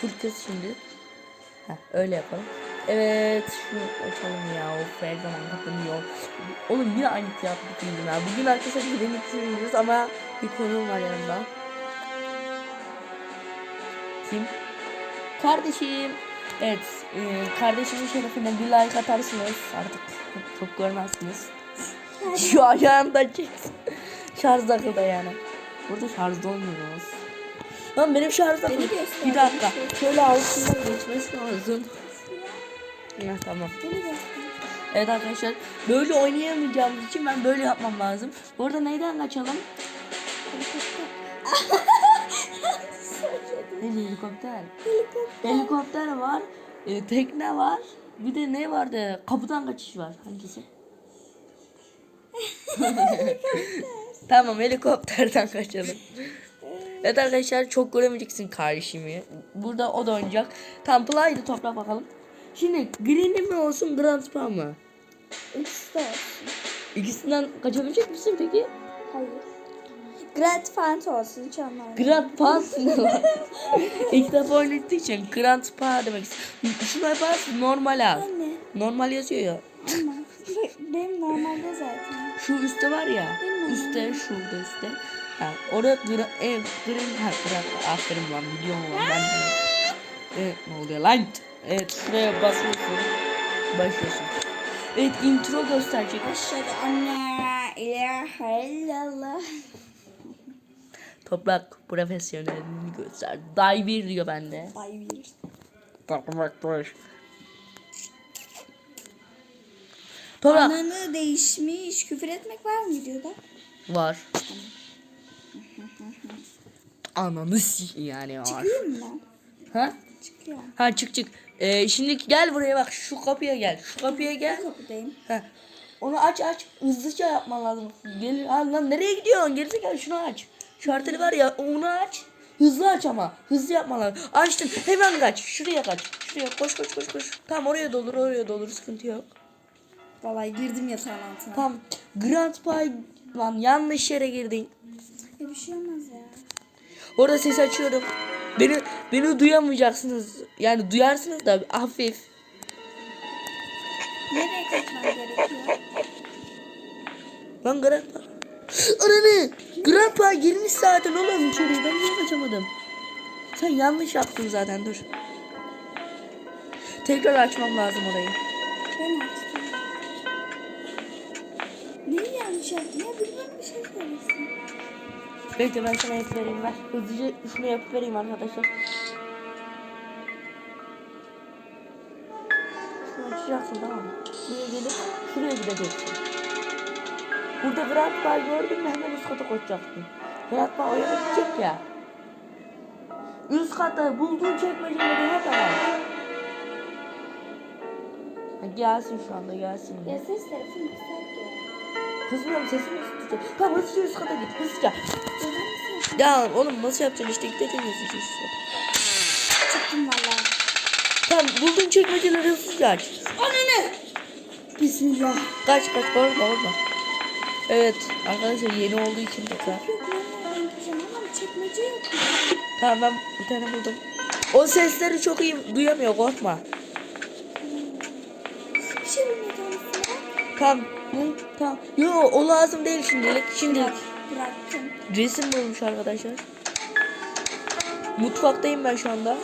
Full kız şimdi. Heh, öyle yapalım. Evet şunu açalım ya. Of her zaman kapanıyor. Oğlum yine aynı kıyafet giydim ya. Bugün arkadaşlar gidelim gidiyoruz ama bir konuğum var yanımda. Kim? Kardeşim. Evet. E, kardeşimin şerefine bir like atarsınız. Artık çok görmezsiniz. Şu ayağında çek. Şarj takıldı yani. Burada şarjda olmuyoruz. Lan benim. Beni göster, Bir dakika. Şöyle altından geçmesi lazım. Ya tamam. Evet arkadaşlar böyle oynayamayacağımız için ben böyle yapmam lazım. Bu arada neyden kaçalım? Ne helikopter? Helikopter. Helikopter var, e, tekne var. Bir de ne vardı? Kapıdan kaçış var. Hangisi? tamam helikopterden kaçalım. Evet arkadaşlar çok göremeyeceksin kardeşimi. Burada o da oynayacak. Tam play'dı toprak bakalım. Şimdi Green'i mi olsun Grand Spa mı? İkisi de olsun. İkisinden kaçabilecek misin peki? Hayır. Grand Fant olsun hiç anlamadım. Grand Pass ne lan? İlk defa oynattığı için Grand Spa demek. Şuna yaparsın normal al. Anne. Normal yazıyor ya. Ama benim normalde zaten. Şu üstte var ya. Bilmiyorum. Üstte şurada üstte. Ha, orada gra, e, green ha green aferin lan biliyorum lan ben de. Evet ne oluyor lan? Evet şuraya basıyorsun. Başlıyorsun. Evet intro gösterecek. Aşağıda anne ilahe illallah. Toprak profesyonelini göster. Day bir diyor bende. Bay bir. Toprak dur. Toprak. Ananı değişmiş. Küfür etmek var mı videoda? Var. Ananı s- yani var. Çıkıyor mu ben? Ha? Çıkıyor. Ha çık çık. Ee, şimdi gel buraya bak şu kapıya gel. Şu kapıya Ben gel. kapıdayım. Ha. Onu aç aç. Hızlıca yapman lazım. Gel ha, lan nereye gidiyorsun? Gerizekalı şunu aç. Şu haritayı var ya onu aç. Hızlı aç ama. Hızlı yapman lazım. Açtın. Hemen kaç. Şuraya kaç. Şuraya koş koş koş koş. Tamam oraya dolur oraya dolur. Sıkıntı yok. Vallahi girdim yatağın altına. Tamam. Grand Pie lan yanlış yere girdin. Ya bir şey olmaz ya. Orada ses açıyorum. Beni beni duyamayacaksınız. Yani duyarsınız da hafif. Nereye kaçmam gerekiyor? Lan Grandpa. Ananı! Grandpa girmiş zaten oğlum içeriye. Ben niye kaçamadım? Sen yanlış yaptın zaten dur. Tekrar açmam lazım orayı. Ben açtım. Neyi yanlış yaptın? Ya bilmem bir şey söylesin. Bekle ben sana yapıp vereyim ver. Hızlıca şunu yapıp vereyim arkadaşlar. Şunu açacaksın tamam mı? Buraya gelip şuraya gideceksin. Burada Grandpa gördün mü hemen üst kata koşacaksın. Grandpa o yana gidecek ya. Üst kata bulduğun çekmeceleri hep. Ha, Gelsin şu anda gelsin. Ses telefonu kısak ya. Kızmıyorum sesini tutacak. Tamam hızlıca üst kata git hızlıca. Ya oğlum nasıl yapacaksın işte gideceksin hızlıca üst kata. Çıktım valla. Tamam buldun çekmeceleri hızlıca aç. Ananı! Bismillah. Kaç kaç korkma korkma. Evet arkadaşlar yeni olduğu için tekrar. Yok lan nereden gireceğim ama çekmece yok. Tamam ben bir tane buldum. O sesleri çok iyi duyamıyor korkma. Şey. Tamam. Hı, tamam. Yo o lazım değil şimdilik. Şimdilik. Bırak, bıraktım. Resim bulmuş arkadaşlar. Mutfaktayım ben şu anda.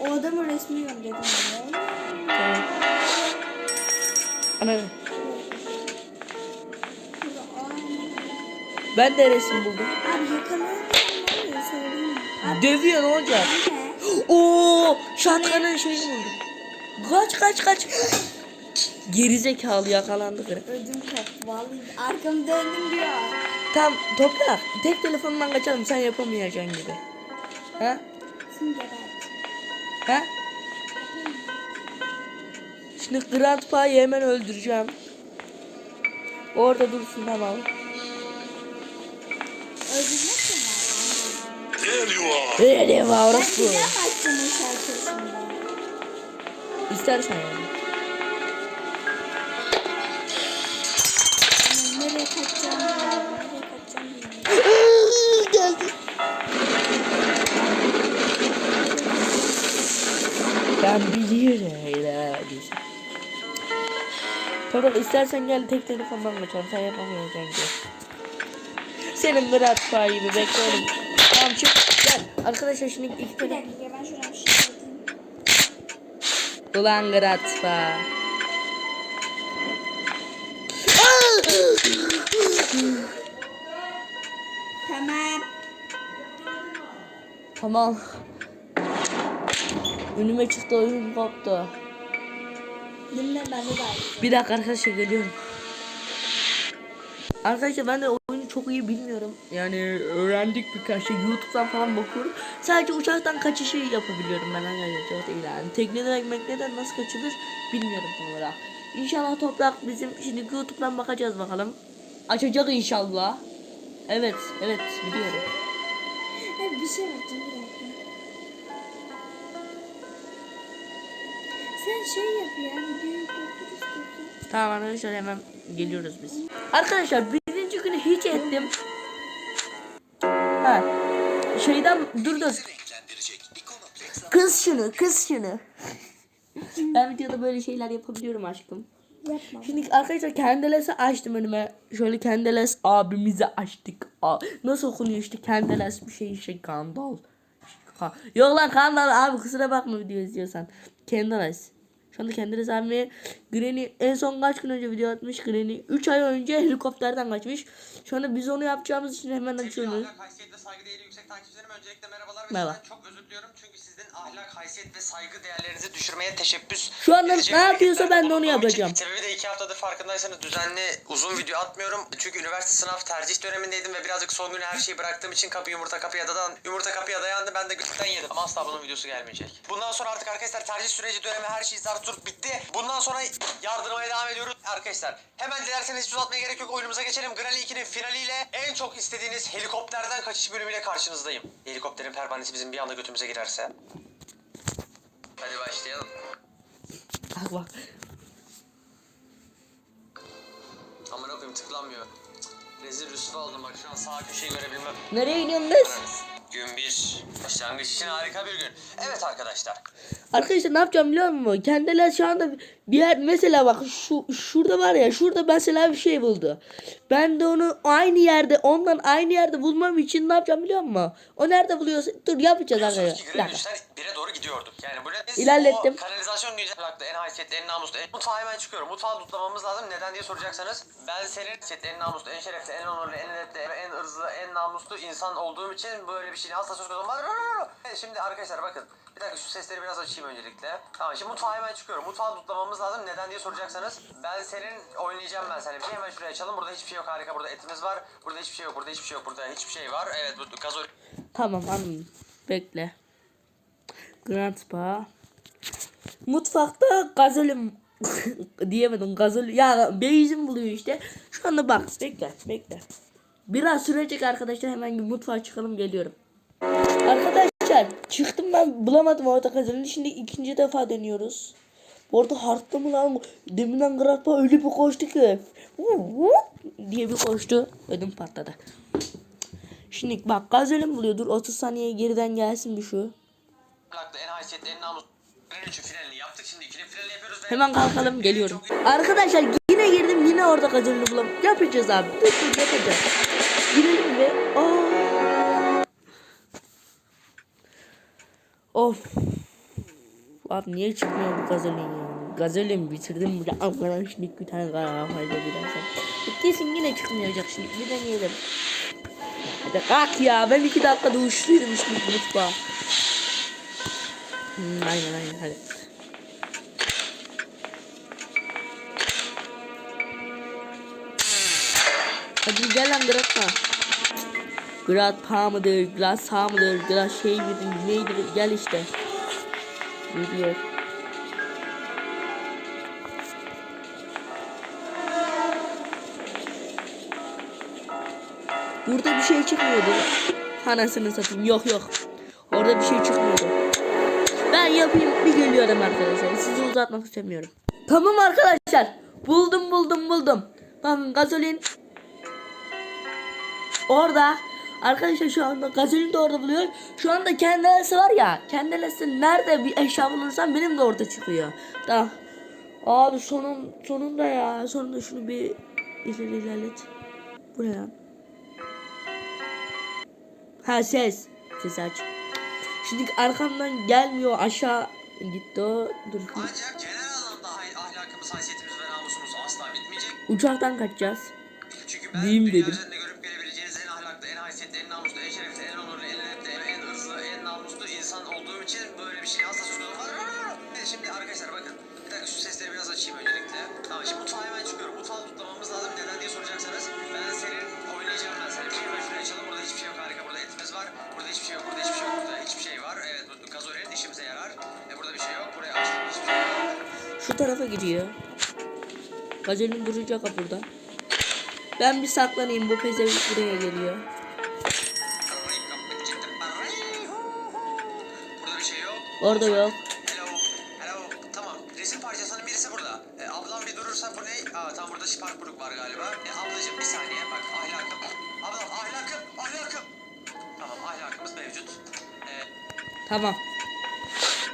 O adamın resmini gönderdim. ya. tamam. Ben de resim buldum. Abi yakalayamıyorum ne Dövüyor ne olacak? Oo, şatkanın şeyini buldum. Kaç kaç kaç. Gerizekalı yakalandı kırık. Ödüm koptu vallahi. Arkamı döndüm diyor. Tam toprak. Tek telefondan kaçalım sen yapamayacaksın gibi. Ha? Ha? Şimdi Grandpa'yı hemen öldüreceğim. Orada dursun tamam. Öyle diyor orası. İstersen yani. Nereye kaçacağım? Nereye kaçacağım? Geldi. Ben biliyorum. Para istersen gel tek telefondan kaçalım. Sen yapamayacaksın. Senin Murat sahibi bekliyorum. Tamam çık gel. Arkadaşlar şimdi iki Bir tane. dakika ben şuradan bir şey. Ulan Gratfa. Tamam. Tamam. Önüme çıktı oyun koptu. Dinle bende de aynı. Bir dakika arkadaşlar geliyorum. Arkadaşlar ben de çok iyi bilmiyorum. Yani öğrendik birkaç şey. Youtube'dan falan bakıyorum. Sadece uçaktan kaçışı yapabiliyorum ben hani arkadaşlar. Değil yani. Tekneden, mekneden nasıl kaçılır bilmiyorum onlara. İnşallah toprak bizim şimdi YouTube'dan bakacağız bakalım. Açacak inşallah. Evet, evet biliyorum. bir şey yaptım bir. Sen şey yap ya. Tamam arkadaşlar hemen geliyoruz biz. Arkadaşlar bir 12 ettim. Ha. Şeyden dur dur. Kız şunu, kız şunu. ben videoda böyle şeyler yapabiliyorum aşkım. Yapma. Şimdi arkadaşlar kendelesi açtım önüme. Şöyle kendeles abimize açtık. Nasıl okunuyor işte kendeles bir şey işte kandal. Yok lan kandal abi kusura bakma video izliyorsan. Kendeles. Şu anda Candeles abime Granny en son kaç gün önce video atmış Granny 3 ay önce helikopterden kaçmış. Şu anda biz onu yapacağımız için hemen açıyoruz. Merhaba. çok özür diliyorum çünkü ahlak, haysiyet ve saygı değerlerinizi düşürmeye teşebbüs Şu anda edecek ne yapıyorsa ben de onu yapacağım. Sebebi de iki haftadır farkındaysanız düzenli uzun video atmıyorum. Çünkü üniversite sınav tercih dönemindeydim ve birazcık son günü her şeyi bıraktığım için kapı yumurta kapıya dadan yumurta kapıya dayandı ben de gökten yedim. Ama asla bunun videosu gelmeyecek. Bundan sonra artık arkadaşlar tercih süreci dönemi her şey zart zurt bitti. Bundan sonra yardırmaya devam ediyoruz. Arkadaşlar hemen dilerseniz hiç uzatmaya gerek yok oyunumuza geçelim. Granny 2'nin finaliyle en çok istediğiniz helikopterden kaçış bölümüyle karşınızdayım. Helikopterin pervanesi bizim bir anda götümüze girerse. Hadi başlayalım. Bak bak. Amına koyayım tıklanmıyor. Rezil rüsva oldum bak şu an sağ köşeyi görebilmem. Nereye gidiyorsun? Gün bir. Başlangıç için harika bir gün. Evet arkadaşlar. Arkadaşlar ne yapacağım biliyor musun? Kendiler şu anda bir yer mesela bak şu şurada var ya şurada mesela bir şey buldu. Ben de onu aynı yerde ondan aynı yerde bulmam için ne yapacağım biliyor musun? O nerede buluyorsa dur yapacağız arkadaşlar. ki Bir Granny dakika. 3'ten 1'e doğru gidiyorduk. Yani bu ne? Biz İlerlettim. O kanalizasyon güncel en haysiyetli, en namuslu, en... Mutfağa hemen çıkıyorum. Mutfağı tutlamamız lazım. Neden diye soracaksanız. Ben senin haysiyetli, en namuslu, en şerefli, en onurlu, en edepli, en ırzlı, en namuslu insan olduğum için böyle bir şeyin asla söz konusu olmaz. Şimdi arkadaşlar bakın. Bir dakika şu sesleri biraz açayım öncelikle. Tamam şimdi mutfağa hemen çıkıyorum. Mutfağı tutlamamız lazım. Neden diye soracaksanız. Ben senin oynayacağım ben seninle bir şey. Hemen şuraya açalım. Burada hiçbir şey yok. Harika. Burada etimiz var. Burada hiçbir şey yok. Burada hiçbir şey yok. Burada hiçbir şey var. Evet bu gazol Tamam anladım. Bekle. Grand Spa. Mutfakta gazolim diyemedim gazol ya benzin buluyor işte. Şu anda bak bekle bekle. Biraz sürecek arkadaşlar hemen mutfağa çıkalım geliyorum. Arkadaşlar çıktım ben bulamadım orada gazolini şimdi ikinci defa deniyoruz. Bu arada hartlı mı lan? Deminden Grandpa öyle bir koştu ki. diye bir koştu. Ödüm patladı. Şimdi bak gazolim buluyor. Dur 30 saniye geriden gelsin bir şu. En en yaptık. Şimdi yapıyoruz. Hemen kalkalım geliyorum. Arkadaşlar yine girdim yine orada gazolini bulam. Yapacağız abi. Dur dur yapacağız. Girelim ve Aa! Of. Abi niye çıkmıyor bu gazolin ya? Gazolin bitirdim burada. Aman şimdi bir tane kafayla birazdan. Kesin yine çıkmayacak şimdi. Bir deneyelim. Hadi kalk ya. Ben iki dakikada uçtuydum şimdi mutfağa. Hmm, aynen aynen hadi. Hadi gel lan Gratpa. Gratpa mıdır, Grasa mıdır, Grat şey midir, neydir gel işte. Geliyor. Burada bir şey çıkmıyordu. Anasını satayım. Yok yok. Orada bir şey çıkmıyordu. Ben yapayım bir geliyorum arkadaşlar. Sizi uzatmak istemiyorum. Tamam arkadaşlar. Buldum buldum buldum. Bakın gazolin Orada Arkadaşlar şu anda gazelin de orada buluyor. Şu anda kendisi var ya. Kendisi nerede bir eşya bulursam benim de orada çıkıyor. Tamam. Abi sonun sonunda ya. Sonunda şunu bir ileri ilerlet. Bu ne lan? Ha ses. Ses aç. Şimdi arkamdan gelmiyor aşağı gitti o. Dur. Ancak genel anlamda ah- ahlakımız, haysiyetimiz ve namusumuz asla bitmeyecek. Uçaktan kaçacağız. Çünkü ben Diyeyim dedim. En namuslu, en şerefli, en onurlu, en edepli, en hırslı, en namuslu insan olduğum için böyle bir şey asla. Evet, Şimdi arkadaşlar bakın. Bir dakika şu sesleri biraz açayım öncelikle. Tamam şimdi mutfağa hemen çıkıyorum. Mutfağı tutlamamız lazım. Neden diye soracaksanız. Ben senin oynayacağım ben senin. Bir şey açalım. Burada hiçbir şey yok. Harika. Burada etimiz var. Burada hiçbir şey yok. Burada hiçbir şey yok. Burada hiçbir şey var. Evet bu işimize yarar. E, burada bir şey yok. Buraya açtım. Hiçbir şey yok. Şu tarafa gidiyor. Gazelin duracak burada. Ben bir saklanayım bu pezevenk buraya geliyor. Orada yok. Hello. Hello. Tamam. Resim parçasının birisi burada. E, ablam bir durursa bu ne? Aa tam burada Sparkburg var galiba. E, ablacığım bir saniye bak ahlakım. Ablam ahlakım. Ahlakım. Tamam ahlakımız mevcut. E, Tamam.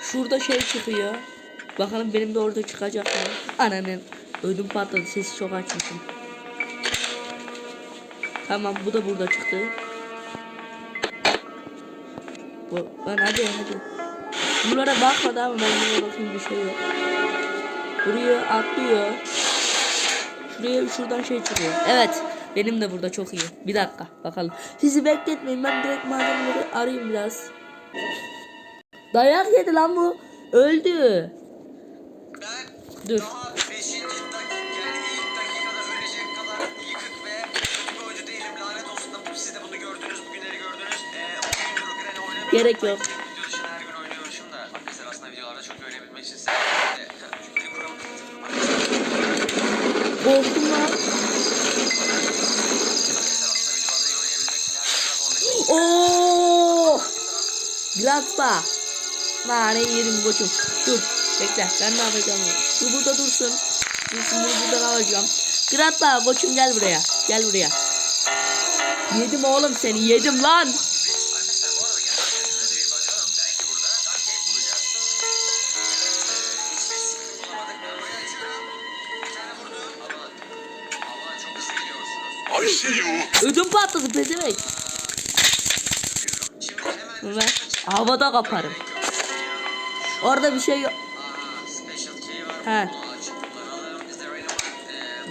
Şurada şey çıkıyor. Bakalım benim de orada çıkacak mı? Ananın ödüm patladı sesi çok açmışım. Tamam bu da burada çıktı. Bu, lan hadi hadi. Bunlara bakmadı ama ben bunlara bakayım bir şey yok. Buraya atlıyor. Şuraya şuradan şey çıkıyor. Evet. Benim de burada çok iyi. Bir dakika bakalım. Sizi bekletmeyin ben direkt malzemeleri arayayım biraz. Dayak yedi lan bu. Öldü. ben Dur. daha 5. dakika yani ilk dakikada ölecek kadar yıkık ve kötü bir oyuncu değilim. Lanet olsun da siz de bunu gördünüz. Bugünleri gördünüz. E, oyundur Granny oynamıyorum. Gerek yok. Biraz 15 Oo! Gladba. Nane yerim koçum. Dur. Bekle. Ben ne yapacağım? Bu burada dursun. Dursun bunu buradan alacağım. Gladba koçum gel buraya. Gel buraya. Yedim oğlum seni. Yedim lan. Ödüm patladı hemen Ve havada kaparım. Orada bir şey yok. He.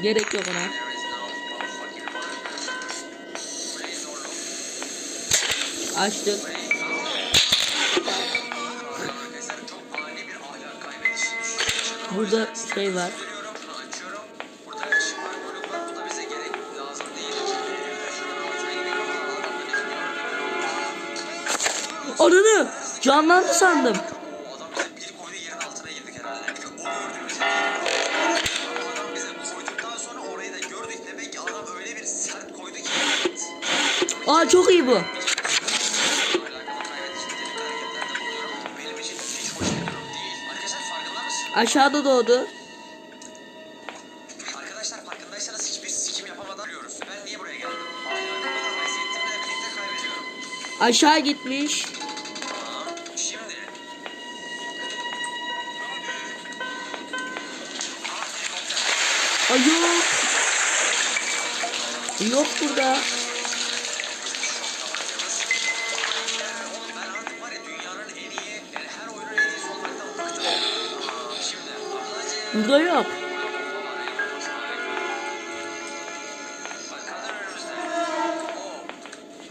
Gerek yok ona. Açtık. Burada şey var. Hoş bir durum değil. Arkadaşlar farkında mısın? Aşağıda doğdu. Arkadaşlar farkındaysanız hiçbir sikim yapamadan ölüyoruz. Ben niye buraya geldim? Aşağı gitmiş. Ablacığım. Burada yok.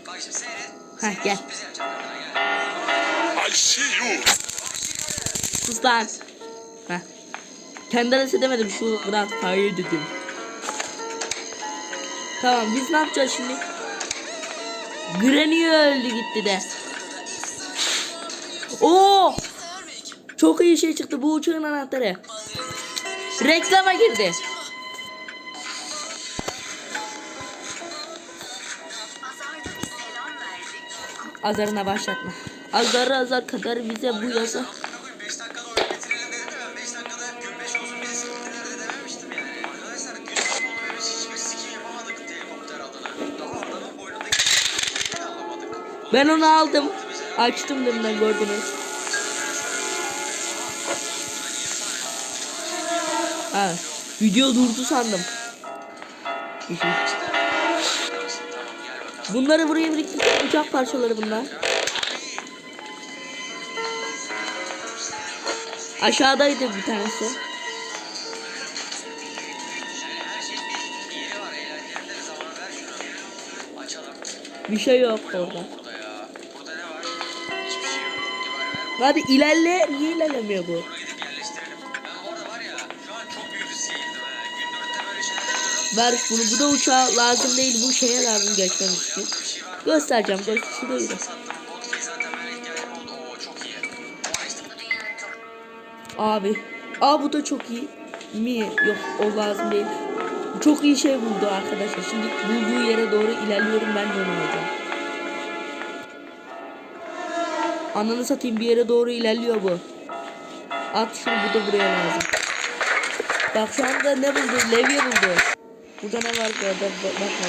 Bak şimdi seyret. Heh, gel. I see you. Heh. Kendisi demedim şu Grand Fire dedim. Tamam biz ne yapacağız şimdi? Granny öldü gitti de. Oo! Çok iyi şey çıktı bu uçağın anahtarı. Reklama girdi. Azarına başlatma. Azar azar kadar bize bu yasa. Ben onu aldım. Açtım deminden gördünüz. Ha, video durdu sandım. Bunları buraya biriktirdim. Uçak parçaları bunlar. Aşağıdaydı bir tanesi. Bir şey yok orada. Gün dörtte böyle şeyler yapıyorum. Ver bunu. Bu da uçağa lazım değil. Bu şeye lazım geçmemiz için. Göstereceğim. Göster. Şurayı da. Bu Abi. Aa bu da çok iyi. Mi? Yok o lazım değil. Çok iyi şey buldu arkadaşlar. Şimdi bulduğu yere doğru ilerliyorum ben de onu alacağım. Ananı satayım bir yere doğru ilerliyor bu. At şunu bu da buraya lazım. Bak şu anda ne buldu? Levye buldu. Burada ne var? Bak, bakma.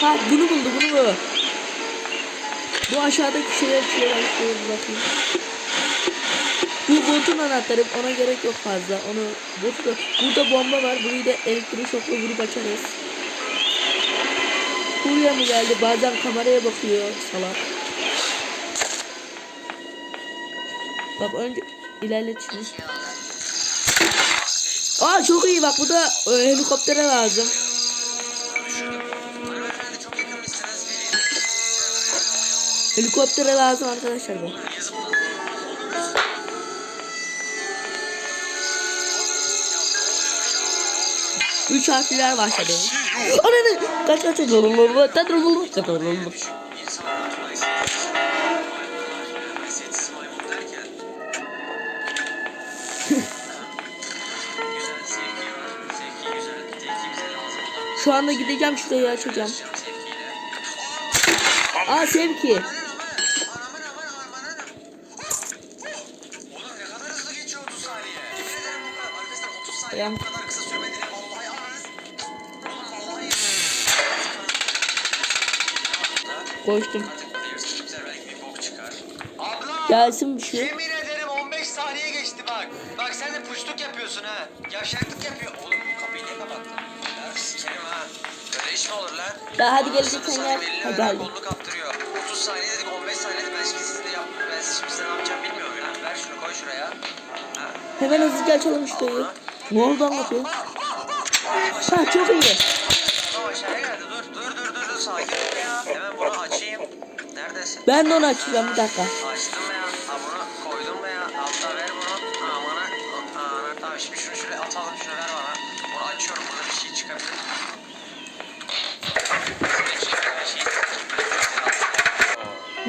Ha bunu buldu bunu bu. Bu aşağıdaki şeye şey var. Şöyle bir bakayım. Bu botun anahtarı ona gerek yok fazla. Onu botu da burada bomba var. Burayı da elektrik şokla vurup açarız. Buraya mı geldi? Bazen kameraya bakıyor salak. Bak önce ilerlet şunu. Aa çok iyi bak bu da e, helikoptere lazım. Helikoptere lazım arkadaşlar bu. Üç harfler başladı. Ananı kaç kaç kaç kaç kaç kaç kaç İnsanlar bu kadar kısa sürmediğini vallahi anlarız. Oğlum vallahi. Koştum. Gelsin bir şey. Ya hadi geleceksen gel. Ha, kaptırıyor. 30 saniye dedik 15 saniye dedik. Ben şimdi size yap. Ben şimdi size ne yapacağım bilmiyorum ya. Ver şunu koy şuraya. Ha. Hemen hızlıca açalım şurayı. Ne oldu anlatıyor? Ha çok iyi. Tamam aşağıya geldi. Dur dur dur dur dur sakin ol ya. Hemen bunu açayım. Neredesin? Ben de onu açacağım bir dakika.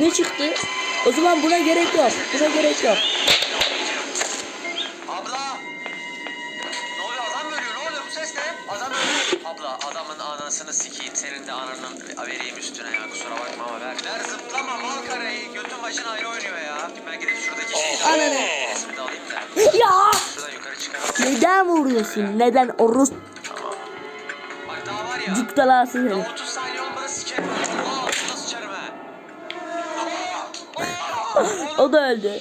Ne çıktı? O zaman buna gerek yok. Buna gerek yok. Abla. Ne oluyor adam mı ölüyor? Ne oluyor bu ses ne? Adam ölüyor. Abla adamın anasını sikeyim. Senin de ananın vereyim üstüne ya. Kusura bakma ama ver. Ver zıplama mal karayı. Götün başın ayrı oynuyor ya. Ben gidip şuradaki şeyi de Ananı. Resmi de alayım da. Ya! Şuradan yukarı çıkaralım. Neden vuruyorsun? Neden orus Bak daha var ya. cıktalasın Daha herif? 30 O da öldü.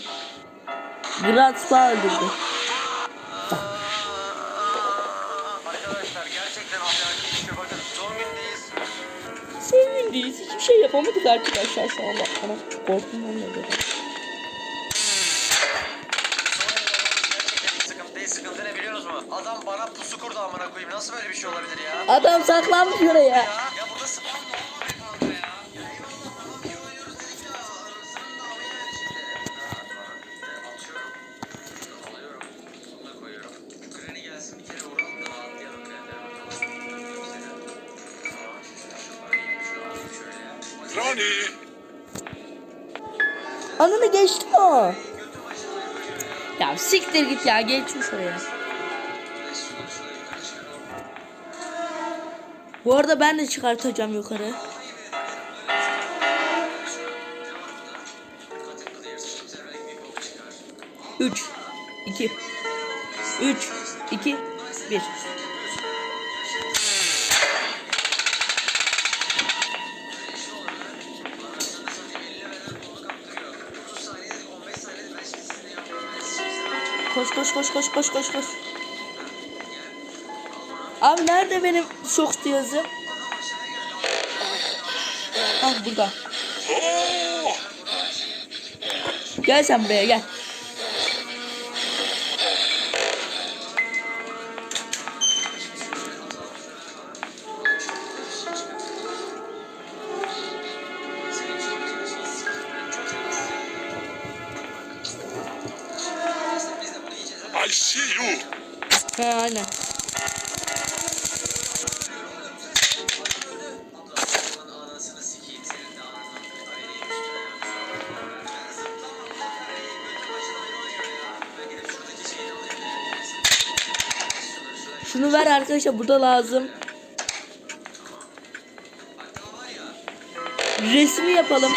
Grand Spa öldürdü. Arkadaşlar gerçekten bakın son gündeyiz. Hiçbir şey yapamadık arkadaşlar şu anda. Ana korktum. Sıkıntı ne biliyorsunuz mu? Adam bana pusu kurdu amına koyayım. Nasıl böyle bir şey olabilir ya? Adam saklanmış oraya. Ya, ya siktir git ya geçmiş oraya. Bu arada ben de çıkartacağım yukarı. 3 2 3 2 1 Koş koş koş koş koş koş koş. Abi nerede benim şok cihazım? Ah burada. Gel sen buraya gel. He aynen. Şunu ver arkadaşlar bu da lazım. Resmi yapalım.